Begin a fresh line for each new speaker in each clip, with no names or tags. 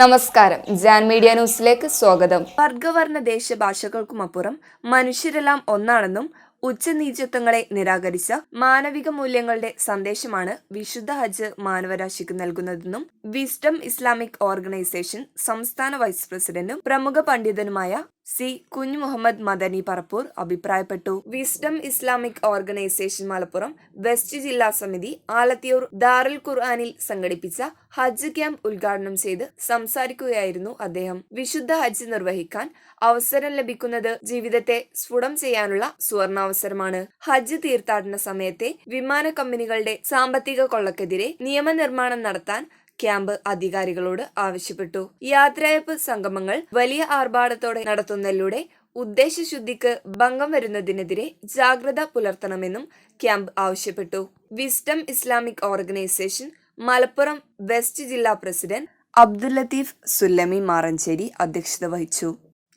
നമസ്കാരം. ജാൻ മീഡിയ ന്യൂസിലേക്ക് സ്വാഗതം.
വർഗവർണ ദേശഭാഷകൾക്കുമപ്പുറം മനുഷ്യരെല്ലാം ഒന്നാണെന്നും ഉച്ചനീചത്വങ്ങളെ നിരാകരിച്ച മാനവിക മൂല്യങ്ങളുടെ സന്ദേശമാണ് വിശുദ്ധ ഹജ്ജ് മാനവരാശിക്ക് നൽകുന്നതെന്നും വിസ്ഡം ഇസ്ലാമിക് ഓർഗനൈസേഷൻ സംസ്ഥാന വൈസ് പ്രസിഡന്റും പ്രമുഖ പണ്ഡിതനുമായ സി. കുഞ്ഞു മുഹമ്മദ് മദനി പറപ്പൂർ അഭിപ്രായപ്പെട്ടു. Wisdom Islamic organisation Malappuram west ജില്ലാ സമിതി ആലത്തിയൂർ ദാറുൽ ഖുർആാനിൽ സംഘടിപ്പിച്ച ഹജ്ജ് ക്യാമ്പ് ഉദ്ഘാടനം ചെയ്ത് സംസാരിക്കുകയായിരുന്നു അദ്ദേഹം. വിശുദ്ധ ഹജ്ജ് നിർവഹിക്കാൻ അവസരം ലഭിക്കുന്നത് ജീവിതത്തെ സ്ഫുടം ചെയ്യാനുള്ള സുവർണാവസരമാണ്. ഹജ്ജ് തീർത്ഥാടന സമയത്തെ വിമാന കമ്പനികളുടെ സാമ്പത്തിക കൊള്ളക്കെതിരെ നിയമനിർമ്മാണം നടത്താൻ ക്യാമ്പ് അധികാരികളോട് ആവശ്യപ്പെട്ടു. യാത്രയപ്പ് സംഗമങ്ങൾ വലിയ ആർഭാടത്തോടെ നടത്തുന്നതിലൂടെ ഉദ്ദേശശുദ്ധിക്ക് ഭംഗം വരുന്നതിനെതിരെ ജാഗ്രത പുലർത്തണമെന്നും ക്യാമ്പ് ആവശ്യപ്പെട്ടു. Wisdom Islamic organisation Malappuram west ജില്ലാ പ്രസിഡന്റ് അബ്ദുൽ ലത്തീഫ് സുല്ലമി മാറഞ്ചേരി അധ്യക്ഷത വഹിച്ചു.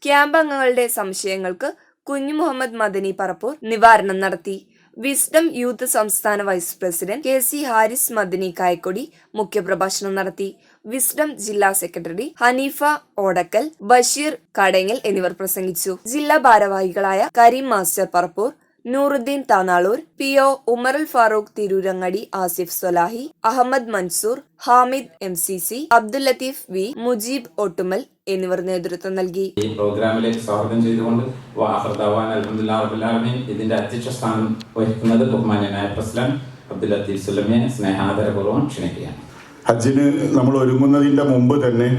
ക്യാമ്പ് അംഗങ്ങളുടെ സംശയങ്ങൾക്ക് കുഞ്ഞു മുഹമ്മദ് മദനി പറപ്പൂർ നിവാരണം നടത്തി. വിസ്ഡം യൂത്ത് സംസ്ഥാന vice president K C Haris Madani Kayakkodi മുഖ്യപ്രഭാഷണം നടത്തി. വിസ്ഡം ജില്ലാ സെക്രട്ടറി ഹനീഫ ഓടക്കൽ ബഷീർ കടങ്ങൽ എന്നിവർ പ്രസംഗിച്ചു. ജില്ലാ ഭാരവാഹികളായ Kareem master Parappur Nooruddeen Thanalur P O Umarul Farooq Tirurangadi Asif Solahi Ahammed Mansoor Hamid M C C Abdul Latheef V Mujeeb Ottumal എന്നിവർ നേതൃത്വം നൽകി.
ഈ പ്രോഗ്രാമിലേക്ക് സ്വാഗതം ചെയ്തുകൊണ്ട് ഇതിന്റെ അധ്യക്ഷ സ്ഥാനം വഹിക്കുന്നത് ബഹുമാന്യനായ പ്രസിഡന്റ് അബ്ദുൽ ലത്തീഫ് സുലമിയെ സ്നേഹാദരപൂർവം ക്ഷണിക്കുകയാണ്.
ഹജ്ജിന് നമ്മൾ ഒരുങ്ങുന്നതിന്റെ മുമ്പ് തന്നെ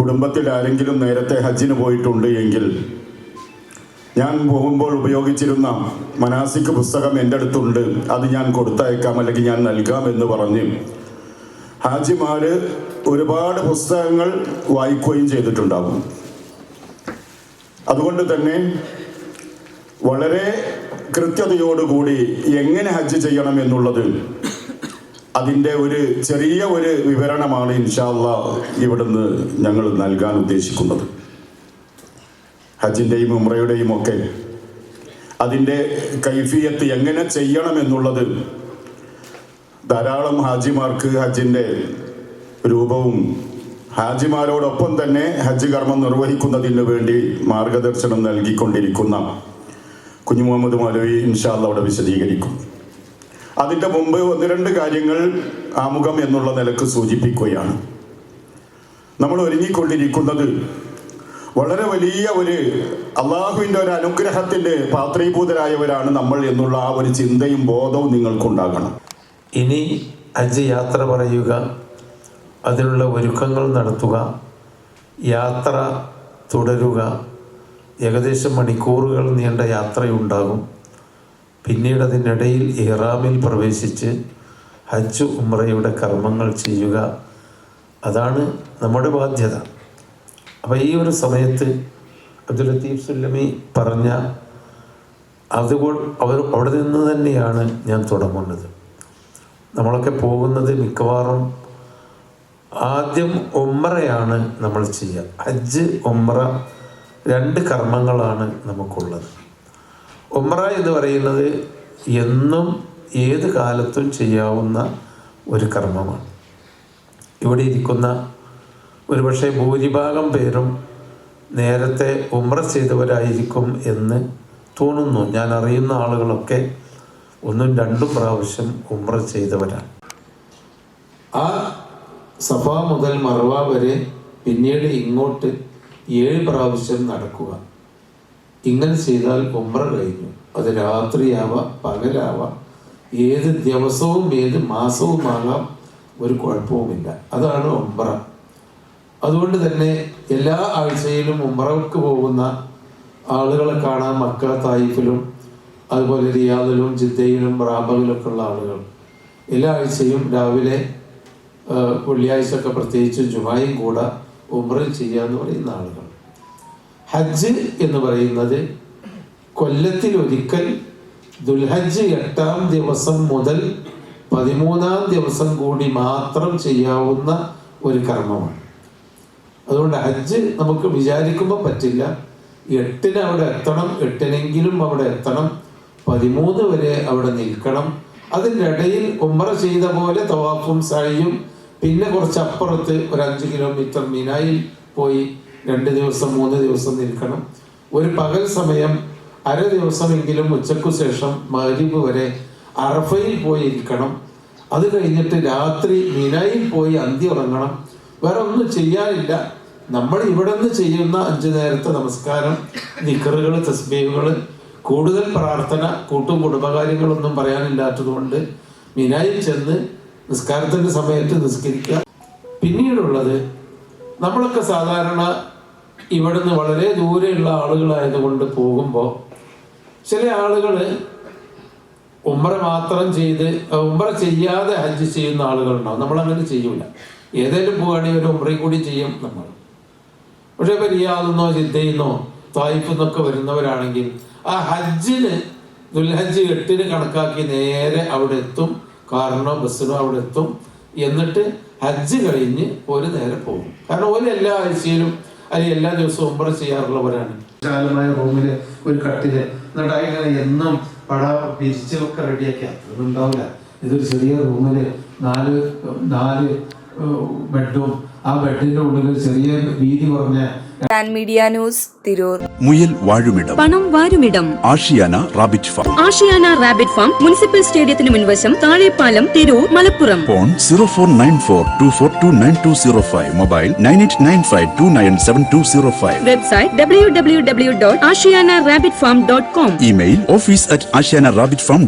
കുടുംബത്തിൽ ആരെങ്കിലും നേരത്തെ ഹജ്ജിന് പോയിട്ടുണ്ട് എങ്കിൽ ഞാൻ പോകുമ്പോൾ ഉപയോഗിച്ചിരുന്ന മനാസിക് പുസ്തകം എന്റെ അടുത്തുണ്ട്. അത് ഞാൻ കൊടുത്തയക്കാം അല്ലെങ്കിൽ ഞാൻ നൽകാം എന്ന് പറഞ്ഞ് ഹാജിമാര് ഒരുപാട് പുസ്തകങ്ങൾ വായിക്കുകയും ചെയ്തിട്ടുണ്ടാകും അതുകൊണ്ട് തന്നെ വളരെ കൃത്യതയോടുകൂടി എങ്ങനെ ഹജ്ജ് ചെയ്യണം എന്നുള്ളത് അതിന്റെ ഒരു ചെറിയ ഒരു വിവരണമാണ് ഇൻഷാല്ല ഇവിടുന്ന് ഞങ്ങൾ നൽകാൻ ഉദ്ദേശിക്കുന്നത്. ഹജ്ജിന്റെയും ഉമ്രയുടെയും ഒക്കെ. അതിന്റെ കൈഫിയത്ത് എങ്ങനെ ചെയ്യണം എന്നുള്ളത് ധാരാളം ഹാജിമാർക്ക് ഹജ്ജിന്റെ രൂപവും ഹാജിമാരോടൊപ്പം തന്നെ ഹജ്ജ് കർമ്മം നിർവഹിക്കുന്നതിന് വേണ്ടി മാർഗദർശനം നൽകിക്കൊണ്ടിരിക്കുന്ന കുഞ്ഞു മുഹമ്മദ് മൗലവി ഇൻഷാല്ല അവിടെ വിശദീകരിക്കും. അതിന്റെ മുമ്പ് ഒന്ന് രണ്ട് കാര്യങ്ങൾ ആമുഖം എന്നുള്ള നിലയ്ക്ക് സൂചിപ്പിക്കുകയാണ്. നമ്മൾ ഒരുങ്ങിക്കൊണ്ടിരിക്കുന്നത് വളരെ വലിയ ഒരു അള്ളാഹുവിന്റെ ഒരു അനുഗ്രഹത്തിന്റെ പാത്രീഭൂതരായവരാണ് നമ്മൾ എന്നുള്ള ആ ഒരു ചിന്തയും ബോധവും നിങ്ങൾക്കുണ്ടാകണം.
ഇനി ഹജ്ജ് യാത്ര പറയുക അതിനുള്ള ഒരുക്കങ്ങൾ നടത്തുക യാത്ര തുടരുക ഏകദേശം മണിക്കൂറുകൾ നീണ്ട യാത്രയുണ്ടാകും. പിന്നീട് അതിനിടയിൽ ഇഹ്റാമിൽ പ്രവേശിച്ച് ഹജ്ജ് ഉമ്രയുടെ കർമ്മങ്ങൾ ചെയ്യുക. അതാണ് നമ്മുടെ ബാധ്യത. അപ്പോൾ ഈ ഒരു സമയത്ത് അബ്ദുൽ ലത്തീഫ് സുല്ലമി പറഞ്ഞ അതുകൊണ്ട് അവർ അവിടെ നിന്ന് തന്നെയാണ് ഞാൻ തുടങ്ങുന്നത്. നമ്മളൊക്കെ പോകുന്നത് മിക്കവാറും ആദ്യം ഒമ്രയാണ് നമ്മൾ ചെയ്യുക. ഹജ്ജ് ഒമ്ര രണ്ട് കർമ്മങ്ങളാണ് നമുക്കുള്ളത്. ഒമ്ര എന്ന് പറയുന്നത് എന്നും ഏത് കാലത്തും ചെയ്യാവുന്ന ഒരു കർമ്മമാണ്. ഇവിടെ ഇരിക്കുന്ന ഒരുപക്ഷെ ഭൂരിഭാഗം പേരും നേരത്തെ ഉമ്ര ചെയ്തവരായിരിക്കും എന്ന് തോന്നുന്നു. ഞാൻ അറിയുന്ന ആളുകളൊക്കെ ഒന്നും രണ്ടും പ്രാവശ്യം ഉമ്ര ചെയ്തവരാണ്. ആ സഫ മുതൽ മറവ വരെ പിന്നീട് ഇങ്ങോട്ട് ഏഴ് പ്രാവശ്യം നടക്കുക. ഇങ്ങനെ ചെയ്താൽ ഉമ്ര കഴിഞ്ഞു. അത് രാത്രിയാവാം പകലാവാം. ഏത് ദിവസവും ഏത് മാസവുമാകാം ഒരു കുഴപ്പവുമില്ല. അതാണ് ഉമ്ര അതുകൊണ്ട് തന്നെ എല്ലാ ആഴ്ചയിലും ഉമ്രക്ക് പോകുന്ന ആളുകളെ കാണാൻ മക്ക തായിഫിലും അതുപോലെ റിയാദിലും ജിദ്ദയിലും റാബയിലൊക്കെ ഉള്ള ആളുകൾ. എല്ലാ ആഴ്ചയും രാവിലെ വെള്ളിയാഴ്ച ഒക്കെ പ്രത്യേകിച്ച് ജുമായും കൂടെ ഉമ്ര ചെയ്യുക എന്ന് പറയുന്ന ആളുകൾ. ഹജ്ജ് എന്ന് പറയുന്നത് കൊല്ലത്തിൽ ഒരിക്കൽ ദുൽഹജ്ജ് എട്ടാം ദിവസം മുതൽ പതിമൂന്നാം ദിവസം കൂടി മാത്രം ചെയ്യാവുന്ന ഒരു കർമ്മമാണ്. അതുകൊണ്ട് ഹജ്ജ് നമുക്ക് വിചാരിക്കുമ്പോൾ പറ്റില്ല. എട്ടിന് അവിടെ എത്തണം എട്ടിനെങ്കിലും അവിടെ എത്തണം. പതിമൂന്ന് വരെ അവിടെ നിൽക്കണം. അതിന്റെ ഇടയിൽ ഉമ്ര ചെയ്ത പോലെ തവാഫും സായിയും പിന്നെ കുറച്ച് അപ്പുറത്ത് ഒരു അഞ്ച് കിലോമീറ്റർ മിനായിൽ പോയി രണ്ട് ദിവസം മൂന്ന് ദിവസം നിൽക്കണം. ഒരു പകൽ സമയം അര ദിവസമെങ്കിലും ഉച്ചക്കു ശേഷം മഗ്രിബ് വരെ അറഫയിൽ പോയി ഇരിക്കണം. അത് കഴിഞ്ഞിട്ട് രാത്രി മിനായിൽ പോയി അന്തി ഉറങ്ങണം. വേറെ ഒന്നും ചെയ്യാനില്ല. നമ്മൾ ഇവിടെ നിന്ന് ചെയ്യുന്ന അഞ്ചു നേരത്തെ നമസ്കാരം നിക്കറുകൾ തസ്ബീഹുകൾ കൂടുതൽ പ്രാർത്ഥന കൂട്ടും കുടുംബകാര്യങ്ങളൊന്നും പറയാനില്ലാത്തതുകൊണ്ട് മിനായിൽ ചെന്ന് നിസ്കാരത്തിന്റെ സമയത്ത് നിസ്കരിക്കുക. പിന്നീടുള്ളത് നമ്മളൊക്കെ സാധാരണ ഇവിടുന്ന് വളരെ ദൂരെയുള്ള ആളുകളായതുകൊണ്ട് പോകുമ്പോൾ ചില ആളുകൾ ഉമ്ര മാത്രം ചെയ്ത് ഉമ്ര ചെയ്യാതെ ഹജ്ജ് ചെയ്യുന്ന ആളുകളുണ്ടാവും. നമ്മളങ്ങനെ ചെയ്യൂല. ഏതെങ്കിലും പോവുകയാണെങ്കിൽ ഒരു ഉമ്രയും കൂടി ചെയ്യും നമ്മൾ. പക്ഷെ ഇപ്പൊ റിയാദെന്നോ ജിദ്ദയിന്നോ വരുന്നവരാണെങ്കിൽ ആ ഹജ്ജിന് ദുൽഹജ്ജ് എട്ടിന് കണക്കാക്കി നേരെ അവിടെ എത്തും കാറിനോ ബസ്സിനോ അവിടെ എത്തും. എന്നിട്ട് ഹജ്ജ് കഴിഞ്ഞ് ഒരു നേരെ പോകും. കാരണം ഒരു എല്ലാ ആഴ്ചയിലും അല്ലെങ്കിൽ എല്ലാ ദിവസവും ഒമ്പത് ചെയ്യാറുള്ളവരാണ്. വിശാലമായ റൂമിൽ ഒരു കട്ടിൽ. എന്നിട്ട് അതിങ്ങനെ എന്നും പട പിരിച്ചൊക്കെ റെഡിയാക്കി അതൊന്നും ഉണ്ടാവില്ല. ഇതൊരു ചെറിയ റൂമിൽ നാല് നാല് ബെഡും. ആ ബെഡിന്റെ ഉള്ളിൽ ചെറിയ വീതി കുറഞ്ഞ
മീഡിയ ന്യൂസ് തിരൂർ.
മുയൽ വാഴുമിടം.
പണം വാരുമിടം.
Ashiyana rabbit farm.
Ashiyana rabbit farm municipal സ്റ്റേഡിയത്തിന് മുൻവശം Thazhepalam Tirur Malappuram.
Phone zero four nine four two four two nine two zero five. Mobile nine eight nine five two nine seven two zero five.
Website W W W dot Ashiyana rabbit farm dot com.
Email office at Ashiyana rabbit farm